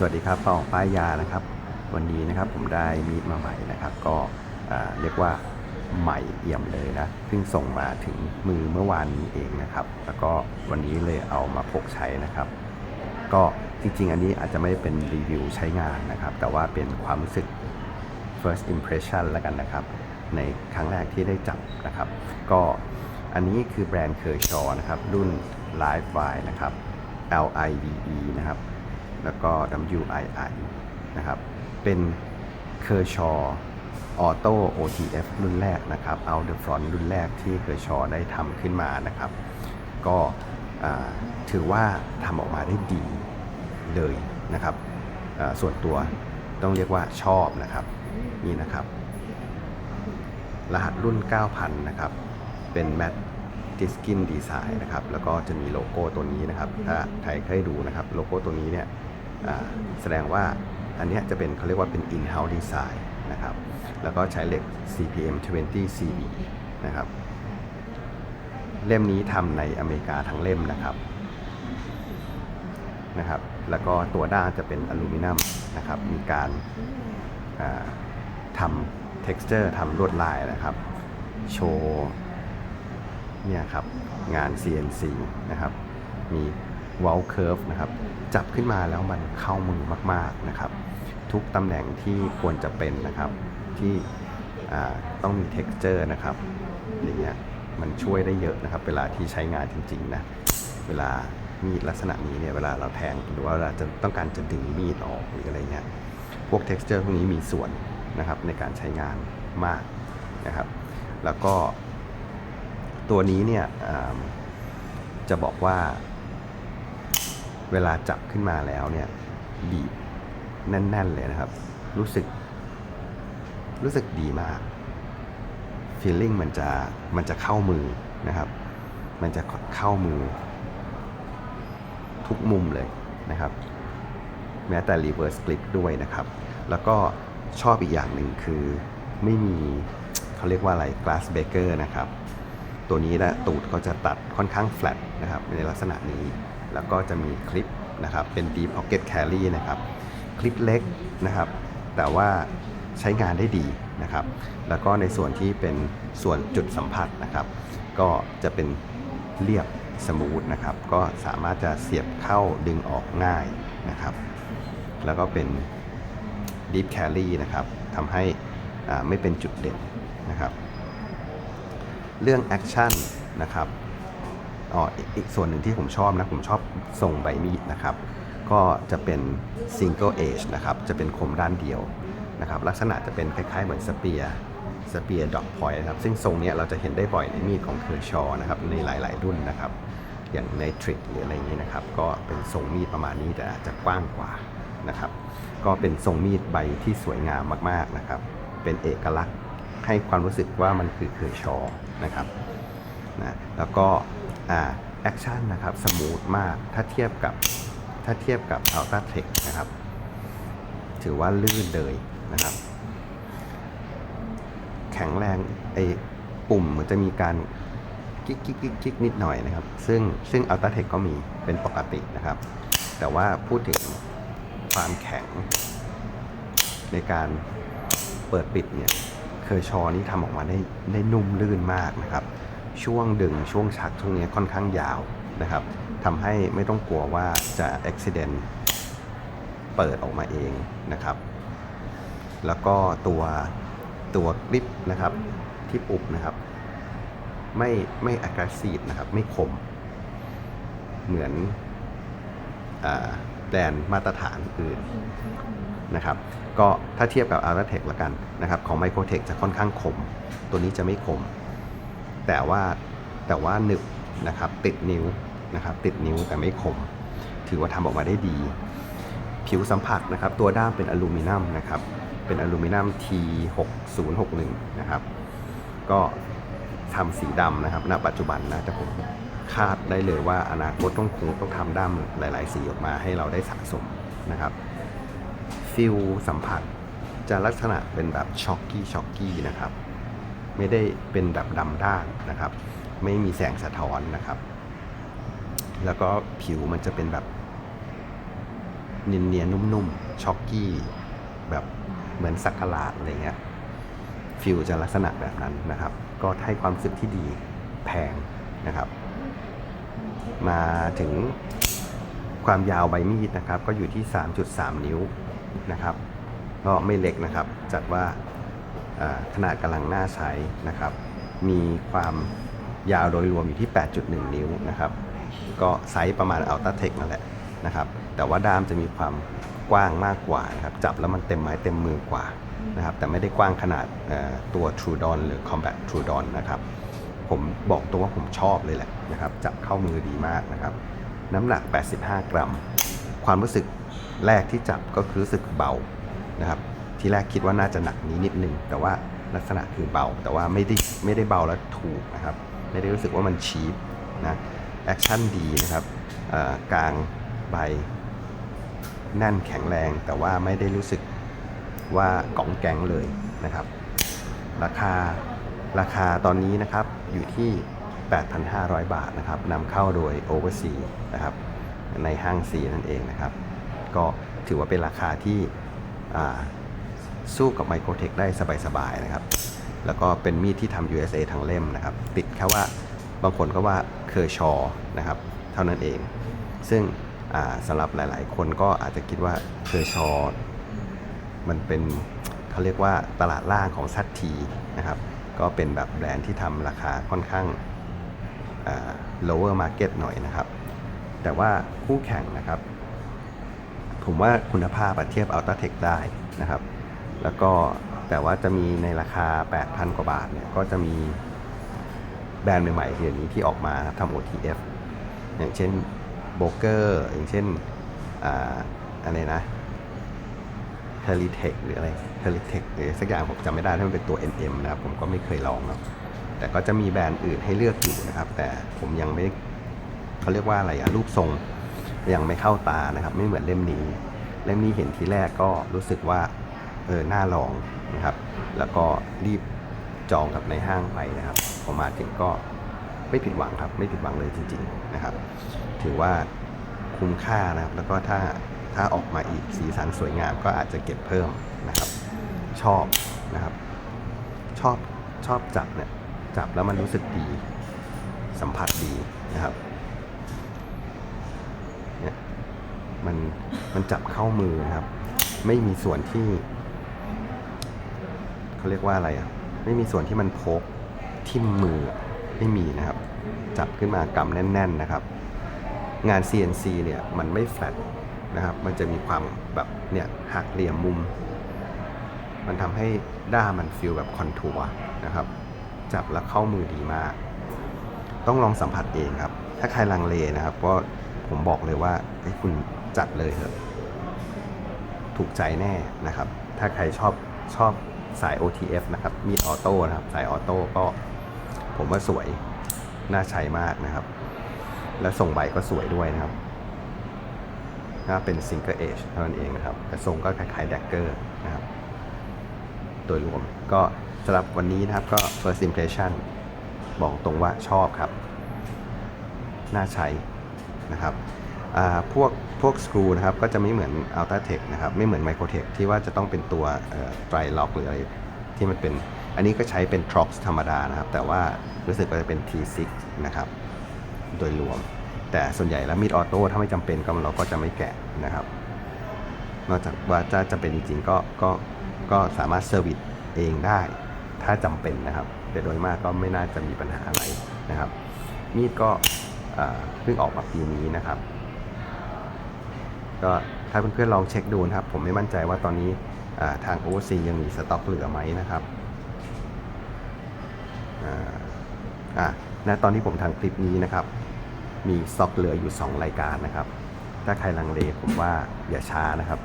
สวัสดีครับป้าออกป้ายยานะครับ วันนี้นะครับผมได้มีดมาใหม่นะครับ ก็เรียกว่าใหม่เอี่ยมเลยนะเพิ่งส่งมาถึงมือเมื่อวานนี้เองนะครับ แล้วก็วันนี้เลยเอามาพกใช้นะครับ ก็จริง ๆ อันนี้อาจจะไม่ได้เป็นรีวิวใช้งานนะครับ แต่ว่าเป็นความรู้สึก first impression แล้วกันนะครับ ในครั้งแรกที่ได้จับนะครับ ก็อันนี้คือแบรนด์เคอร์ชอนะครับ รุ่น Live w i นะครับ L I V E นะครับ แล้วก็ W I I นะครับ เป็นเคอร์ชอออโต้ OTF รุ่นแรกนะครับ Out the Front รุ่นแรกที่เคอร์ชอได้ทำขึ้นมานะครับ ก็ถือว่าทำออกมาได้ดีเลยนะครับ ส่วนตัวต้องเรียกว่าชอบนะครับ นี่นะครับ รหัสรุ่น 9,000 นะครับ เป็นแมตดิสกินดีไซน์นะครับ แล้วก็จะมีโลโก้ตัวนี้นะครับ ถ้าใครเคยดูนะครับ โลโก้ตัวนี้เนี่ย แสดงว่าอันนี้จะเป็นเขาเรียกว่าเป็น in-house design นะครับ แล้วก็ใช้เหล็ก CPM 20 CE นะครับ เล่มนี้ทำในอเมริกาทั้งเล่มนะครับ นะครับ แล้วก็ตัวด้านจะเป็นอลูมิเนียมนะครับ มีการาทำ texture ทำลวดลายนะครับ โชว์ เนี่ยครับ งาน CNC นะครับ มี wall curve นะครับจับขึ้นมาแล้วมันเข้ามือมาก ๆนะครับ ทุกตำแหน่งที่ควรจะเป็นนะครับที่ต้องมี texture นะครับอย่างเงี้ยมันช่วยได้เยอะนะครับ เวลาที่ใช้งานจริงๆนะเวลามีดลักษณะนี้เนี่ยเวลาเราแทงหรือว่าเราจะต้องการจะดึงมีดออกหรืออะไรเงี้ยพวก texture พวกนี้มีส่วนนะครับในการใช้งานมากนะครับ แล้วก็ตัวนี้เนี่ยจะบอกว่า เวลาจับขึ้นมาแล้วเนี่ยบีบแน่น ๆ เลยนะครับ รู้สึก รู้สึกดีมาก feeling มันจะมันจะเข้ามือนะครับ มันจะเข้ามือ ทุกมุมเลยนะครับ แม้แต่ reverse grip ด้วยนะครับ แล้วก็ชอบอีกอย่างหนึ่งคือไม่มีเขาเรียกว่าอะไร glass breaker นะครับ ตัวนี้นะตูดก็จะตัดค่อนข้าง flat นะครับในลักษณะนี้ แล้วก็จะมีคลิปนะครับเป็น deep pocket carry นะครับคลิปเล็กนะครับ แต่ว่าใช้งานได้ดีนะครับ แล้วก็ในส่วนที่เป็นส่วนจุดสัมผัสนะครับ ก็จะเป็นเรียบสมูทนะครับ ก็สามารถจะเสียบเข้าดึงออกง่ายนะครับ แล้วก็เป็น deep carry นะครับทำให้ไม่เป็นจุดเด่นนะครับ เรื่องแอคชั่นนะครับ อ๋ออีกส่วนหนึ่งที่ผมชอบนะ ผมชอบทรงใบมีดนะครับ ก็จะเป็น single edge นะครับ จะเป็นคมด้านเดียวนะครับ ลักษณะจะเป็นคล้ายๆเหมือนสเปียร์สเปียร์ดอกพอยนะครับ ซึ่งทรงเนี้ยเราจะเห็นได้บ่อยในมีดของเคอร์ชอนะครับ ในหลาย ๆ รุ่นนะครับ อย่างในทริกหรืออะไรอย่างนี้นะครับ ก็เป็นทรงมีดประมาณนี้แต่อาจจะกว้างกว่านะครับ ก็เป็นทรงมีดใบที่สวยงามมาก ๆ นะครับ เป็นเอกลักษณ์ให้ความรู้สึกว่ามันคือเคอร์ชอนะครับนะแล้วก็ แอคชั่นนะครับสมูทมากถ้าเทียบกับถ้าเทียบกับ Ultra Tech นะครับ ถือว่าลื่นเลยนะครับ แข็งแรงไอ้ปุ่มมันจะมีการกิ๊กกิ๊กกิ๊กกิ๊กนิดหน่อยนะครับ ซึ่งซึ่ง Ultra Tech ก็มีเป็นปกตินะครับ แต่ว่าพูดถึงความแข็ง ในการเปิดปิดเนี่ยเคอร์ชอนี่ทำออกมาได้ได้นุ่มลื่นมากนะครับ ช่วงดึงช่วงชักช่วงนี้ค่อนข้างยาวนะครับทำให้ไม่ต้องกลัวว่าจะอุบิเหตุเปิดออกมาเองนะครับ แล้วก็ตัวตัวกริปนะครับที่ปุบนะครับ ไม่ไม่ aggressive นะครับไม่คม เหมือนอแบรนด์มาตรฐานอื่นนะครับ ก็ถ้าเทียบกับ a l t r a t e c h ละกันนะครับ ของ Microtech จะค่อนข้างคม ตัวนี้จะไม่คม แต่ว่าแต่ว่าหนึบนะครับติดนิ้วนะครับติดนิ้วแต่ไม่คม ถือว่าทำออกมาได้ดี ผิวสัมผัสนะครับ ตัวด้ามเป็นอลูมิเนียมนะครับเป็นอลูมิเนียม T6061 นะครับก็ทำสีดำนะครับณปัจจุบันนะแต่ผมคาดได้เลยว่าอนาคตต้องคงต้องทำด้ามหลาย ๆ สีออกมาให้เราได้สะสมนะครับฟิลสัมผัสจะลักษณะเป็นแบบช็อกกี้ช็อกกี้นะครับ ไม่ได้เป็นแบบดำด้านนะครับ ไม่มีแสงสะท้อนนะครับ แล้วก็ผิวมันจะเป็นแบบเนียนๆนุ่มๆช็อกกี้แบบเหมือนสักกะลาดอะไรเงี้ยฟิลจะลักษณะแบบนั้นนะครับ ก็ให้ความรู้สึกที่ดีแพงนะครับ มาถึงความยาวใบมีดนะครับ ก็อยู่ที่ 3.3 นิ้วนะครับ ก็ไม่เล็กนะครับ จัดว่า ขนาดกำลังหน่าใช้นะครับ มีความยาวโดยรวมอยู่ที่ 8.1 นิ้วนะครับ ก็ไซส์ประมาณ Ultra Tech นั่นแหละนะครับ แต่ว่าด้ามจะมีความกว้างมากกว่านะครับ จับแล้วมันเต็มไม้เต็มมือกว่านะครับ แต่ไม่ได้กว้างขนาดตัว True Dawn หรือ Combat True Dawn นะครับ ผมบอกตัวว่าผมชอบเลยแหละนะครับ จับเข้ามือดีมากนะครับ น้ำหนัก 85 กรัม ความรู้สึกแรกที่จับก็คือรู้สึกเบานะครับ ที่แรกคิดว่าน่าจะหนักนี้นิดนึง แต่ว่าลักษณะคือเบา แต่ว่าไม่ได้ไม่ได้เบาแล้วถูกนะครับ ไม่ได้รู้สึกว่ามันชีพนะแอคชั่นดีนะครับกลางใบแน่นแข็งแรง แต่ว่าไม่ได้รู้สึกว่ากล่องแกงเลยนะครับ ราคาราคาตอนนี้นะครับอยู่ที่ 8,500 บาทนะครับนำเข้าโดย Oversea นะครับในห้างซีนั่นเองนะครับ ก็ถือว่าเป็นราคาที่ สู้กับ Microtech ได้สบายๆนะครับ แล้วก็เป็นมีดที่ทำ USA ทั้งเล่มนะครับ ติดแค่ว่าบางคนก็ว่าเคอร์ชอนะครับ เท่านั้นเอง ซึ่งสำหรับหลาย ๆ คนก็อาจจะคิดว่าเคอร์ชอมันเป็นเขาเรียกว่าตลาดล่างของซัตทีนะครับ ก็เป็นแบบแบรนด์ที่ทำราคาค่อนข้าง lower market หน่อยนะครับ แต่ว่าคู่แข่งนะครับ ผมว่าคุณภาพเทียบ Ultratech ได้นะครับ แล้วก็แต่ว่าจะมีในราคา 8,000 กว่าบาทเนี่ยก็จะมีแบรนด์ใหม่ๆเดี๋ยวนี้ที่ออกมาทำ OTF อย่างเช่นโบเกอร์อย่างเช่นอะไรนะเฮลิเทคหรืออะไรเฮลิเทคหรือสักอย่างผมจำไม่ได้ถ้ามันเป็นตัว NM นะครับผมก็ไม่เคยลองเนาะแต่ก็จะมีแบรนด์อื่นให้เลือกอยู่นะครับ แต่ผมยังไม่เขาเรียกว่าอะไรอะรูปทรงยังไม่เข้าตานะครับ ไม่เหมือนเล่มนี้ เล่มนี้เห็นทีแรกก็รู้สึกว่า เออน่าลองนะครับ แล้วก็รีบจองกับในห้างไปนะครับพอมาถึงก็ไม่ผิดหวังครับ ไม่ผิดหวังเลยจริง ๆนะครับ ถือว่าคุ้มค่านะครับ แล้วก็ถ้าถ้าออกมาอีกสีสันสวยงามก็อาจจะเก็บเพิ่มนะครับ ชอบนะครับ ชอบชอบจับเนี่ยจับแล้วมันรู้สึกดี สัมผัสดีนะครับเนี่ยมันมันจับเข้ามือนะครับ ไม่มีส่วนที่ เขาเรียกว่าอะไรอะไม่มีส่วนที่มันโพกทิ่มมือไม่มีนะครับ จับขึ้นมากำแน่น ๆนะครับ งาน CNC เนี่ยมันไม่แฟลตนะครับ มันจะมีความแบบเนี่ยหักเหลี่ยมมุม มันทำให้ด้ามมันฟีลแบบคอนทัวร์นะครับ จับแล้วเข้ามือดีมาก ต้องลองสัมผัสเองครับ ถ้าใครลังเลนะครับ ก็ผมบอกเลยว่าให้คุณจัดเลยเถอะถูกใจแน่นะครับ ถ้าใครชอบชอบ สาย OTF นะครับ มีดออโต้นะครับ สายออโต้ก็ผมว่าสวย น่าใช้มากนะครับ และส่งใบก็สวยด้วยนะครับนะเป็น Single Edge เท่านั้นเองนะครับ แต่ทรงก็คล้ายๆ Dagger นะครับ โดยรวมก็สำหรับวันนี้นะครับก็ first impression บอกตรงว่าชอบครับ น่าใช้นะครับ พวกพวกสกรูนะครับก็จะไม่เหมือน Ultratech นะครับไม่เหมือน Microtech ที่ว่าจะต้องเป็นตัวไตรล็อกหรืออะไรที่มันเป็น อันนี้ก็ใช้เป็น Trox ธรรมดานะครับ แต่ว่ารู้สึกว่าจะเป็น T6 นะครับ โดยรวม แต่ส่วนใหญ่แล้วมีดออโต้ถ้าไม่จำเป็นก็เราก็จะไม่แกะนะครับ นอกจากว่าจะจำเป็นจริงๆก็ก็ก็สามารถเซอร์วิสเองได้ ถ้าจำเป็นนะครับแต่โดยมากก็ไม่น่าจะมีปัญหาอะไรนะครับ มีดก็เพิ่งออกมาปีนี้นะครับ ก็ถ้าเพื่อนๆลองเช็คดูนะครับ ผมไม่มั่นใจว่าตอนนี้ทางโอเวอร์ซียังมีสต็อกเหลือไหมนะครับอ่าอ่าณตอนที่ผมทำคลิปนี้นะครับ มีสต็อกเหลืออยู่ 2 รายการนะครับ ถ้าใครลังเลผมว่าอย่าช้านะครับ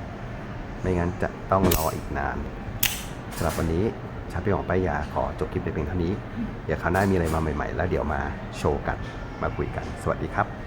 ไม่งั้นจะต้องรออีกนานสำหรับวันนี้ชาพี่ของป้ายาขอจบคลิปไปเพียงเท่านี้ เดี๋ยวคราวหน้ามีอะไรมาใหม่ๆ แล้วเดี๋ยวมาโชว์กันมาคุยกัน สวัสดีครับ